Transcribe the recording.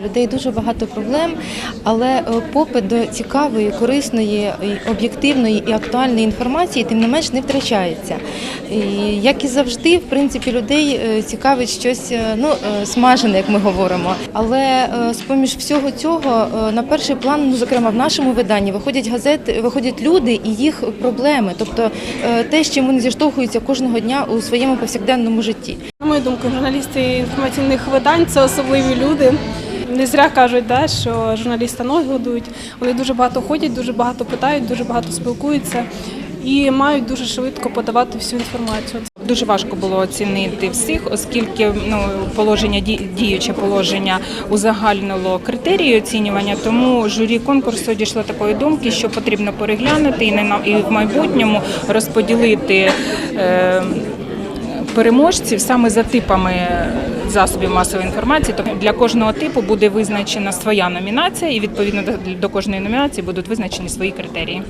Людей дуже багато проблем, але е, попит до цікавої, корисної, об'єктивної і актуальної інформації тим не менш не втрачається. І, як і завжди, в принципі, людей е, цікавить щось е, ну, смажене, як ми говоримо. Але з-поміж всього цього на перший план, ну зокрема в нашому виданні, виходять газети, виходять люди і їх проблеми, тобто те, з чим вони зіштовхуються кожного дня у своєму повсякденному житті. На мою думку, журналісти інформаційних видань це особливі люди. Не зря кажуть, да, що журналіста ноги годують. Вони дуже багато ходять, дуже багато питають, дуже багато спілкуються і мають дуже швидко подавати всю інформацію. Дуже важко було оцінити всіх, оскільки ну положення ді- діюче положення узагальнило критерії оцінювання. Тому журі конкурсу дійшло такої думки, що потрібно переглянути і не на і в майбутньому розподілити. Е, Переможців саме за типами засобів масової інформації, тобто для кожного типу буде визначена своя номінація, і відповідно до- кожної номінації будуть визначені свої критерії.